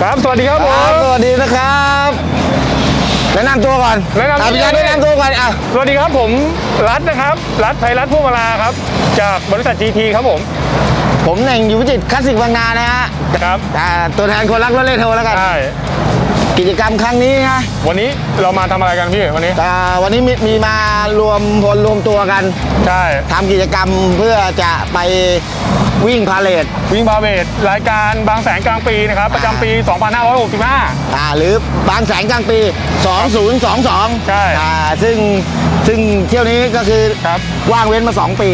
ครับ สวัสดีครับคผรับม สวัสดีนะครับแนะนำตัวก่อนแนะนำตัว อ่พี่ยันเลยแนะนำตัวก่อนอะสวัสดีครับผมรัฐนะครับ รัฐไทยรัฐพวงมาลาครับ จากบริษัท GT ครับผม ผมเน่งอยู่วิจิตรคลาสสิกบางนานะฮะครับ อ่าตัวแทนคนรักรถเล่โทรแล้วกัน ใช่ กิจกรรมครั้งนี้นะวันนี้เรามาทำอะไรกันพี่วันนี้ อ่าวันนี้มีมีมารวมพลรวมตัวกันใช่ทำกิจกรรมเพื่อจะไปวิ่งพาเลทวิ่งบาเวทรายการบางแสนกลางปีนะครับประจำปี 2565 อ่าหรือบางแสนกลางปี 2022ใช่อ่าซึ่งซึ่งเที่ยวนี้ก็คือครับ ว่างเว้นมา 2 ปี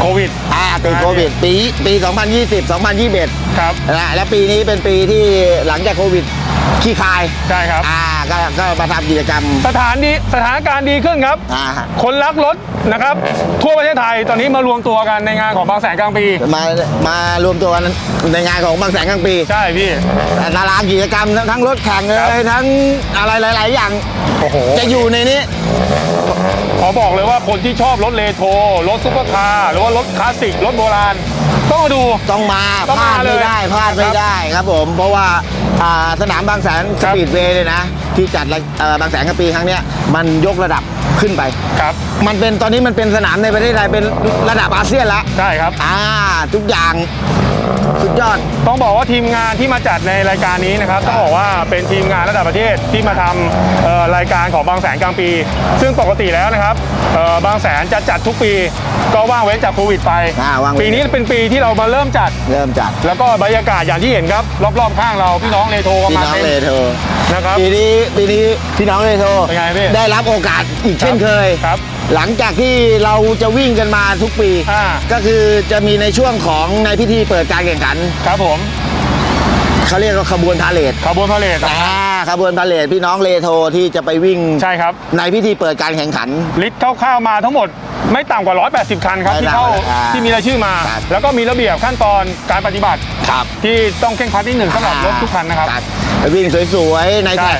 โควิด อ่าติดโควิดปีปี 2020 2021 ครับ นะและปีนี้เป็นปีที่หลังจากโควิด ขี้คายใช่ครับ อ่าก็ก็มาทำกิจกรรม สถานดีสถานการณ์ดีขึ้นครับ อ่า คนรักรถนะครับ ทั่วประเทศไทยตอนนี้มารวมตัวกันในงานของบางแสนกลางปี มามารวมตัวกันในงานของบางแสนกลางปีใช่พี่ ตารางกิจกรรมทั้งทั้งรถแข่งเลครับยทั้งอะไรหลาย ๆ อย่าง โอ้โห จะอยู่ในนี้ ขอบอกเลยว่าคนที่ชอบรถเลโทรรถซุปเปอร์คาร์หรือว่ารถคลาสสิก รถโบราณ ต้องมาดู ต้องมาต้องพลามาดเลไม่ยได้พลาดไม่ครับได้ครับผม เพราะว่า อ่าสนามบางแสนสครับปีดเวย์เลยนะ ที่จัดรายเอ่อบางแสนกลางปีครั้งเนี้ยมันยกระดับขึ้นไป ครับ มันเป็นตอนนี้มันเป็นสนามในประเทศไทยเป็นระดับอาเซียนละ ใช่ครับ อ่าทุกอย่าง สุดยอด ต้องบอกว่าทีมงานที่มาจัดในรายการนี้นะครับต้องบอกว่าเป็นทีมงานระดับประเทศที่มาทำเอ่อรายการของบางแสนกลางปี ซึ่งปกติแล้วนะครับเอ่อบางแสนจะจัดทุกปี ก็ว่างเว้นจากโควิดไปอ่าว่างเว้นปีนี้เป็นปีที่เรามาเริ่มจัดเริ่มจัด แล้วก็บรรยากาศอย่างที่เห็นครับ รอบๆข้างเราพี่น้องเลโทรกันพี่มาน้องเต็มเลโทรนะครับปีนี้ปีนี้พี่น้องเลโทรเป็นไงพี่ได้รับโอกาสอีกเช่นเคยครับ หลังจากที่เราจะวิ่งกันมาทุกปี อ่า ก็คือจะมีในช่วงของในพิธีเปิดการแข่งขัน ครับผมเขาเรียกว่าขบวนพาเลท ขบวนพาเลทอ่า ขบวนพาเลทพี่น้องเลโทรที่จะไปวิ่งใช่ครับ ในพิธีเปิดการแข่งขัน ลิตรคร่าวๆมาทั้งหมดไม่ต่ำกว่า 180 คันครับ ไม่ที่ต่ำเข้าอ่าที่มีรายชื่อมา ครับแล้วก็มีระเบียบขั้นตอนการปฏิบัติ ครับ ที่ต้องเคร่งครัดที่หนึ่งสำหรับรถทุกคันนะครับ ไปวิ่งสวยๆ ในใช่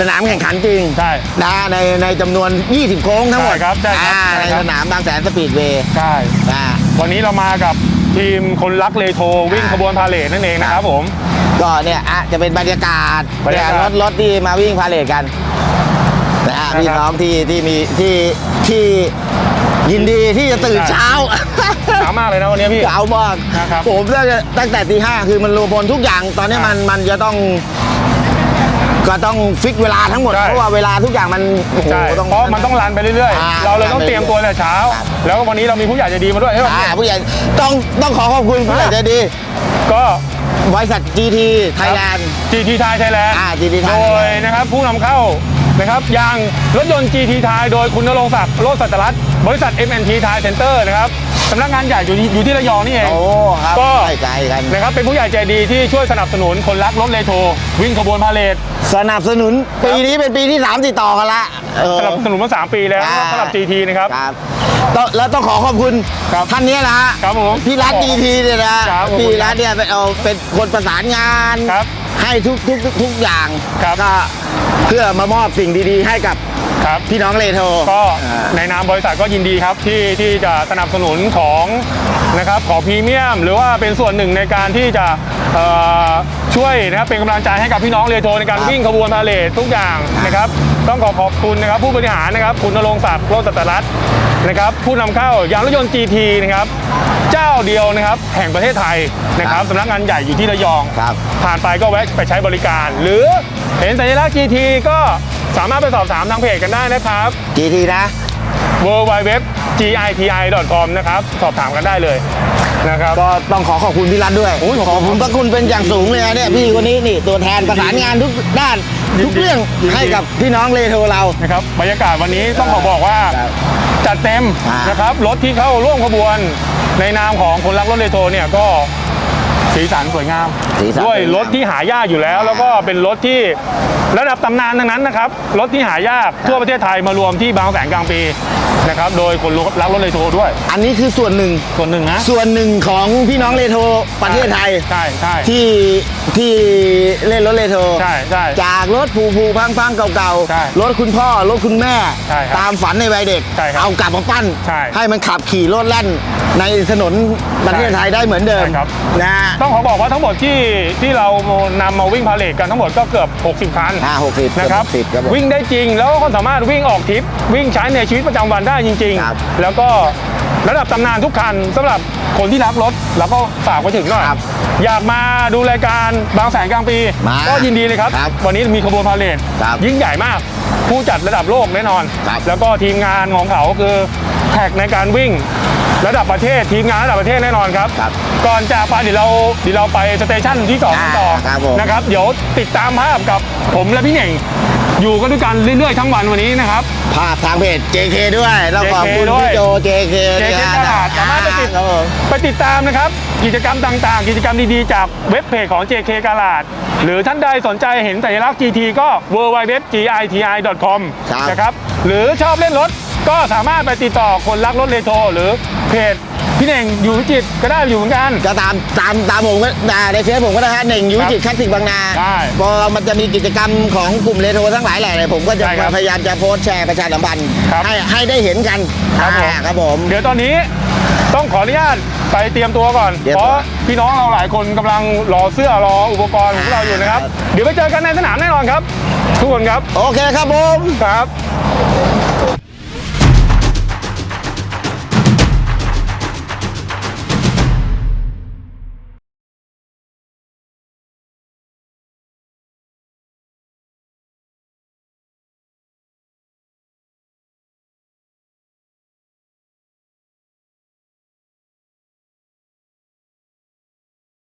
สนามแข่งขันจริงใช่นะในในจำนวน 20 โค้งทั้งหมดใช่ครับใช่ครับอ่าใช่ในครับ สนามบางแสนสปีดเวย์ใช่ อ่า วันนี้เรามากับทีมคนรักเลโทรวิ่งขบวนพาเลทนั่นเองนะครับผม ก็เนี่ยอะจะเป็นบรรยากาศบรรยากาศเนี่ยรถรถที่มาวิ่งพาเลทกันนะฮะนะครับ พี่น้องที่ที่มีที่ที่ยินดีที่จะตื่นใช่เช้า หนาวมากเลยนะวันนี้พี่เช้ามากนะครับผมตั้งแต่ตั้งแต่ตีห้าคือมันรวมพลทุกอย่างตอนนี้มันมันจะต้อง ก็ต้องฟิกเวลาทั้งหมดใช่ เพราะว่าเวลาทุกอย่างมันโอ้โหใช่ต้อง เพราะมันต้องรันไปเรื่อยอ่าๆ เราเลยต้องเตรียมตัวแต่เช้า ครับ แล้ววันนี้เรามีผู้ใหญ่ใจดีมาด้วยใช่ไหมอ่าผู้ใหญ่ต้องต้องขอขอบคุณผู้ใหญ่ใจดี ก็ บริษัท GT Thailand GT ไทยไทยแลนด์อ่า GT โด Thailand ยนะครับผู้นำเข้านะครับยางรถยนต์ GT ไทยโดยคุณนรงศักดิ์โรจน์สัจจรัตน์บริษัท MNT ไทยเซ็นเตอร์นะครับ สำนักงานใหญ่อยู่ที่อยู่ที่ระยองนี่เอง โอ้ครับก็ ใกล้ๆกันนะครับเป็นผู้ใหญ่ใจดีที่ช่วยสนับสนุนคนรักรถเลโทรวิ่งขบวนพาเลท สนับสนุนปีนี้เป็นปีที่3ติดต่อกันละเออ สนับสนุนมา 3 ปีแล้วอ่า สำหรับ GT นะครับ ครับต้องแล้วต้องขอขอบคุณครับท่านเนี้ยนะฮะครับผมพี่รัฐ GT เนี่ยนะครับผมพี่รัฐเนี่ยเป็นเอาเป็นคนประสานงาน ครับ ให้ทุกทุกทุกทุกอย่างครับก็เพื่อมามอบสิ่งดีๆ ให้กับครับพี่น้องเลโทรก็อ่าในนามบริษัทก็ยินดีครับที่ที่จะสนับสนุนของนะครับของพรีเมียม หรือว่าเป็นส่วนหนึ่งในการที่จะเอ่อ ช่วยนะครับเป็นกำลังใจให้กับพี่น้องเรือโทในการวิ่งขบวนพาเลททุกอย่างนะครับต้องขอขอบคุณนะครับผู้บริหารนะครับคุณนรงศักดิ์โรจน์สัตรัตน์นะครับผู้นำเข้ายางรถยนต์ GT นะครับเจ้าเดียวนะครับแห่งประเทศไทยนะครับสำนักงานใหญ่อยู่ที่ระยองครับผ่านไปก็แวะไปใช้บริการ หรือเห็นสัญลักษณ์ GT ก็สามารถไปสอบถามทางเพจกันได้นะครับ GT นะ w w w g i t i com นะครับ สอบถามกันได้เลย นะครับก็ต้องขอขอบคุณพี่รัฐด้วยโอ้ยขขออบบคุคุณณพระคุณเป็นอย่างสูงเลยนะเนี่ยพี่คนนี้นี่ตัวแทนประสานงานทุกด้านยินดีทุกเรื่องยินดีให้กับพี่น้องเลโทรเรานะครับบรรยากาศวันนี้ต้องขอบอกว่าครับจัดเต็มอ่านนะครับรถที่เข้าร่วมขบวน ในนามของคนรักรถเลโทเนี่ยก็ สีสันสวยงามสีสันด้วยสวยงาม รถที่หายากอยู่แล้ว แล้วก็เป็นรถที่ระดับตำนานทั้งนั้นนะครับรถที่หายากทั่วประเทศไทยมารวมที่บางแสนกลางปีนะครับโดยคนรักรถเลโทด้วยอันนี้คือส่วนหนึ่ง ส่วนหนึ่งนะส่วนหนึ่งของพี่น้องเลโทรประเทศไทย ใช่ใช่ ที่ที่เล่นรถเลโทรใช่ใช่จากรถผูผูพังพังๆเก่าใช่ๆ รถคุณพ่อ รถคุณแม่ ใช่ครับตามฝันในวัยเด็ก ใช่ครับเอากลับมาปั้นใช่มันขับขี่รถแล่นในถนนประเทศไทยได้เหมือนเดิมใช่ครับ นะฮะ ต้องต้องขอบอกว่าทั้งหมดที่ที่เรานำมาวิ่งพาเลทกันทั้งหมดก็เกือบ 60 คันห้าหกสิบนะครับ สิบครับผม วิ่งได้จริงแล้วก็สามารถวิ่งออกทริป วิ่งใช้ในชีวิตประจำวันได้จริง ครับๆ แล้วก็ระดับตำนานทุกคันสำหรับคนที่รักรถ แล้วก็ฝากไว้ถึงหน่อยครับอยากมาดูรายการบางแสนกลางปี มาก็ยินดีเลยครับ ครับวันนี้มีขบวนพาเลทครับยิ่งใหญ่มาก ผู้จัดระดับโลกแน่นอน ครับ แล้วก็ทีมงานของเขาคือ แท็กในการวิ่ง ระดับประเทศทีมงานระดับประเทศแน่นอนครับ ครับก่อนจากไปเดี๋ยวเราเดี๋ยวเราไปสเตชันที่สองกันต่อครับผม นะครับ เดี๋ยวติดตามภาพกับผมและพี่เหน่งอยู่กันด้วยกันเรื่อยๆทั้งวันวันนี้นะครับ ภาพทางเพจ JK ด้วยแล้วขอบคุณ JK ด้วย พี่โจ JK เจด้วยเจนะตลาดสามารถไปติดครับผม ไปติดตามนะครับ กิจกรรมต่างๆ กิจกรรมดีๆ จากเว็บเพจของ JK กาลาดหรือท่านใดสนใจเห็นสัญลักษณ์ GT ก็ www.giti.com ครับ นะครับ หรือชอบเล่นรถ ก็สามารถไปติดต่อคนรักรถเรโทรหรือเพจพี่เน่งอยู่วิจิตรก็ได้อยู่เหมือนกัน ก็ตามตามตามผมก็อ่าในเฟซผมก็นะฮะหนึ่งยูจิตคลาสสิกบางนาใช่พอมันจะมีกิจกรรมของกลุ่มเรโทรทั้งหลายแหล่เลยผมก็จะใช่ครับพยายามจะโพสต์แชร์ประชาสัมพันธ์ครับให้ให้ได้เห็นกันครับผม อ่าครับผม เดี๋ยวตอนนี้ต้องขออนุญาตไปเตรียมตัวก่อน เตรียมเพตัวราะพี่น้องเราหลายคนกำลังรอเสื้อรออุปกรณ์ของเราอยู่นะครับ ครับ เดี๋ยวไปเจอกันในสนามแน่นอนครับ ทุกคนครับโอเคครับผม ครับ